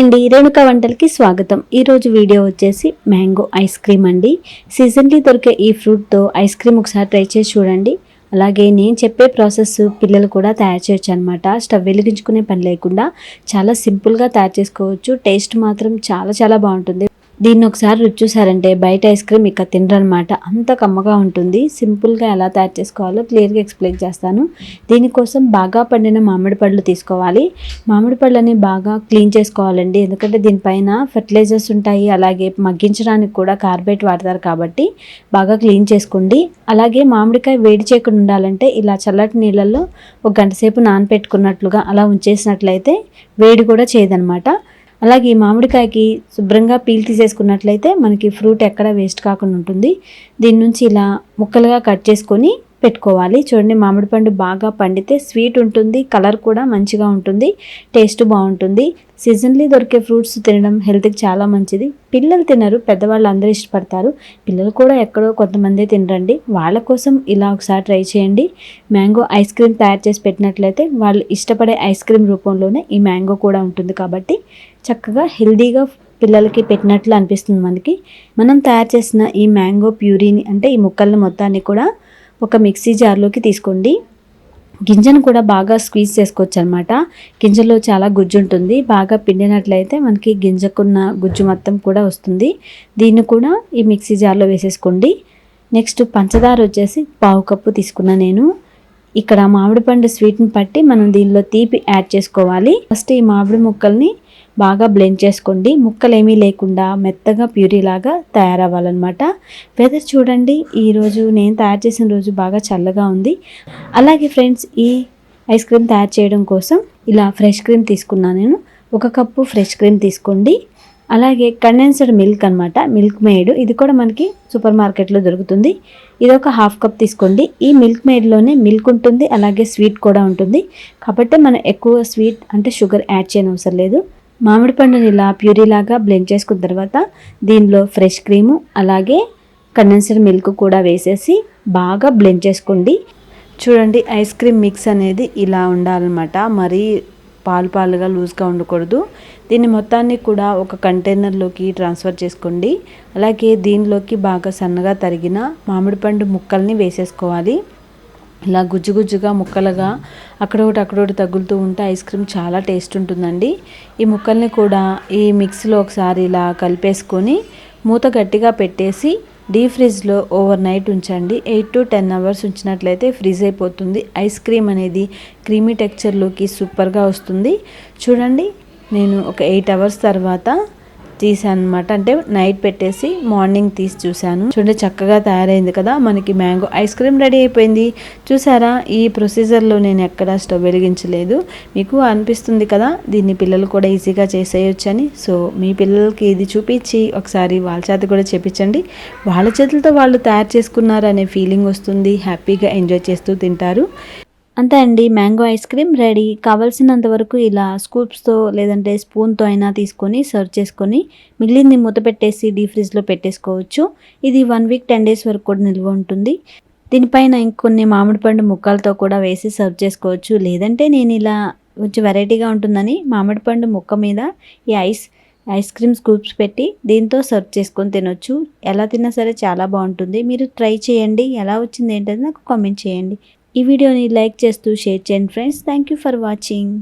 అండి రేణుక వంటలకి స్వాగతం. ఈరోజు వీడియో వచ్చేసి మ్యాంగో ఐస్ క్రీమ్ అండి. సీజన్లీ దొరికే ఈ ఫ్రూట్తో ఐస్ క్రీమ్ ఒకసారి ట్రై చేసి చూడండి. అలాగే నేను చెప్పే ప్రాసెస్ పిల్లలు కూడా తయారు చేయొచ్చు అనమాట స్టవ్ వెలిగించుకునే పని లేకుండా చాలా సింపుల్గా తయారు చేసుకోవచ్చు. టేస్ట్ మాత్రం చాలా చాలా బాగుంటుంది. దీన్ని ఒకసారి రుచి చూసారంటే బయట ఐస్ క్రీమ్ ఇక తినరనమాట అంత కమ్మగా ఉంటుంది. సింపుల్గా ఎలా తయారు చేసుకోవాలో క్లియర్గా ఎక్స్ప్లెయిన్ చేస్తాను. దీనికోసం బాగా పండిన మామిడి పళ్ళు తీసుకోవాలి. మామిడి పళ్ళని బాగా క్లీన్ చేసుకోవాలండి. ఎందుకంటే దీనిపైన ఫెర్టిలైజర్స్ ఉంటాయి. అలాగే మగ్గించడానికి కూడా కార్బేట్ వాడతారు కాబట్టి బాగా క్లీన్ చేసుకోండి. అలాగే మామిడికాయ వేడి చేయకుండా ఉండాలంటే ఇలా చల్లటి నీళ్ళల్లో ఒక గంట సేపు నానపెట్టుకున్నట్లుగా అలా ఉంచేసినట్లయితే వేడి కూడా చేయదనమాట అలాగే ఈ మామిడికాయకి శుభ్రంగా పీల్ తీసేసుకున్నట్లయితే మనకి ఫ్రూట్ ఎక్కడ వేస్ట్ కాకుండా ఉంటుంది. దీని నుంచి ఇలా ముక్కలుగా కట్ చేసుకొని పెట్టుకోవాలి. చూడండి మామిడి పండు బాగా పండితే స్వీట్ ఉంటుంది కలర్ కూడా మంచిగా ఉంటుంది టేస్ట్ బాగుంటుంది. సీజన్లీ దొరికే ఫ్రూట్స్ తినడం హెల్త్కి చాలా మంచిది. పిల్లలు తినరు పెద్దవాళ్ళు అందరూ ఇష్టపడతారు. పిల్లలు కూడా ఎక్కడో కొంతమంది తినరండి. వాళ్ళ కోసం ఇలా ఒకసారి ట్రై చేయండి. మ్యాంగో ఐస్ క్రీమ్ తయారు చేసి పెట్టినట్లయితే వాళ్ళు ఇష్టపడే ఐస్ క్రీమ్ రూపంలోనే ఈ మ్యాంగో కూడా ఉంటుంది కాబట్టి చక్కగా హెల్దీగా పిల్లలకి పెట్టినట్లు అనిపిస్తుంది మనకి మనం తయారు చేసిన ఈ మ్యాంగో ప్యూరీని అంటే ఈ ముక్కల్ని మొత్తాన్ని కూడా ఒక మిక్సీ జార్లోకి తీసుకోండి. గింజను కూడా బాగా స్క్వీజ్ చేసుకోవచ్చు అనమాట గింజలో చాలా గుజ్జు ఉంటుంది. బాగా పిండినట్లయితే మనకి గింజకున్న గుజ్జు మొత్తం కూడా వస్తుంది. దీన్ని కూడా ఈ మిక్సీ జార్లో వేసేసుకోండి. నెక్స్ట్ పంచదార వచ్చేసి పావు కప్పు తీసుకున్నా నేను. ఇక్కడ మామిడి పండు స్వీట్ని పట్టి మనం దీనిలో తీపి యాడ్ చేసుకోవాలి. ఫస్ట్ ఈ మామిడి ముక్కల్ని బాగా బ్లెండ్ చేసుకోండి. ముక్కలు ఏమీ లేకుండా మెత్తగా ప్యూరీలాగా తయారవ్వాలన్నమాట. వెదర్ చూడండి. ఈరోజు నేను తయారు చేసిన రోజు బాగా చల్లగా ఉంది. అలాగే ఫ్రెండ్స్ ఈ ఐస్ క్రీమ్ తయారు చేయడం కోసం ఇలా ఫ్రెష్ క్రీమ్ తీసుకున్నాను నేను. ఒక కప్పు ఫ్రెష్ క్రీమ్ తీసుకోండి. అలాగే కండెన్స్డ్ మిల్క్ అనమాట మిల్క్ మేడ్ ఇది కూడా మనకి సూపర్ మార్కెట్లో దొరుకుతుంది. ఇది ఒక హాఫ్ కప్ తీసుకోండి. ఈ మిల్క్ మేడ్లోనే మిల్క్ ఉంటుంది అలాగే స్వీట్ కూడా ఉంటుంది. కాబట్టి మనం ఎక్కువ స్వీట్ అంటే షుగర్ యాడ్ చేయని అవసరం లేదు. మామిడి పండుని ఇలా ప్యూరీ లాగా బ్లెండ్ చేసుకున్న తర్వాత దీనిలో ఫ్రెష్ క్రీము అలాగే కండెన్స్డ్ మిల్క్ కూడా వేసేసి బాగా బ్లెండ్ చేసుకోండి. చూడండి ఐస్ క్రీమ్ మిక్స్ అనేది ఇలా ఉండాలన్నమాట. మరీ పాలు పాలుగా లూజ్గా ఉండకూడదు. దీన్ని మొత్తాన్ని కూడా ఒక కంటైనర్లోకి ట్రాన్స్ఫర్ చేసుకోండి. అలాగే దీనిలోకి బాగా సన్నగా తరిగిన మామిడి పండు ముక్కల్ని వేసేసుకోవాలి. ఇలా గుజ్జు గుజ్జుగా ముక్కలుగా అక్కడొకటి అక్కడొకటి తగులుతూ ఉంటే ఐస్ క్రీమ్ చాలా టేస్ట్ ఉంటుందండి. ఈ ముక్కల్ని కూడా ఈ మిక్స్లో ఒకసారి ఇలా కలిపేసుకొని మూత గట్టిగా పెట్టేసి డీప్ ఫ్రిడ్జ్లో ఓవర్ నైట్ ఉంచండి. ఎయిట్ టు టెన్ అవర్స్ ఉంచినట్లయితే ఫ్రీజ్ అయిపోతుంది. ఐస్ క్రీమ్ అనేది క్రీమీ టెక్చర్లోకి సూపర్గా వస్తుంది. చూడండి నేను ఒక ఎయిట్ అవర్స్ తర్వాత తీసాను అనమాట అంటే నైట్ పెట్టేసి మార్నింగ్ తీసి చూశాను. చూడండి చక్కగా తయారైంది కదా. మనకి మ్యాంగో ఐస్ క్రీమ్ రెడీ అయిపోయింది. చూసారా? ఈ ప్రొసీజర్లో నేను ఎక్కడ స్టవ్ వెలిగించలేదు. మీకు అనిపిస్తుంది కదా? దీన్ని పిల్లలు కూడా ఈజీగా చేసేయొచ్చని. సో మీ పిల్లలకి ఇది చూపించి ఒకసారి వాళ్ళ చేత కూడా చేపించండి. వాళ్ళ చేతులతో వాళ్ళు తయారు చేసుకున్నారనే ఫీలింగ్ వస్తుంది. హ్యాపీగా ఎంజాయ్ చేస్తూ తింటారు. అంతే అండి మ్యాంగో ఐస్ క్రీమ్ రెడీ. కావలసినంత వరకు ఇలా స్కూప్స్తో లేదంటే స్పూన్తో అయినా తీసుకొని సర్వ్ చేసుకొని మిగిలింది మూత పెట్టేసి డీ ఫ్రిడ్జ్లో పెట్టేసుకోవచ్చు. ఇది వన్ వీక్ టెన్ డేస్ వరకు కూడా నిల్వ ఉంటుంది. దీనిపైన ఇంకొన్ని మామిడి పండు ముక్కలతో కూడా వేసి సర్వ్ చేసుకోవచ్చు. లేదంటే నేను ఇలా కొంచెం వెరైటీగా ఉంటుందని మామిడి పండు ముక్క మీద ఈ ఐస్ ఐస్ క్రీమ్ స్కూప్స్ పెట్టి దీంతో సర్వ్ చేసుకొని తినొచ్చు. ఎలా తిన్నా సరే చాలా బాగుంటుంది. మీరు ట్రై చేయండి. ఎలా వచ్చింది ఏంటది నాకు కామెంట్ చేయండి. ఈ వీడియోని లైక్ చేస్తూ షేర్ చేయండి friends. Thank you for watching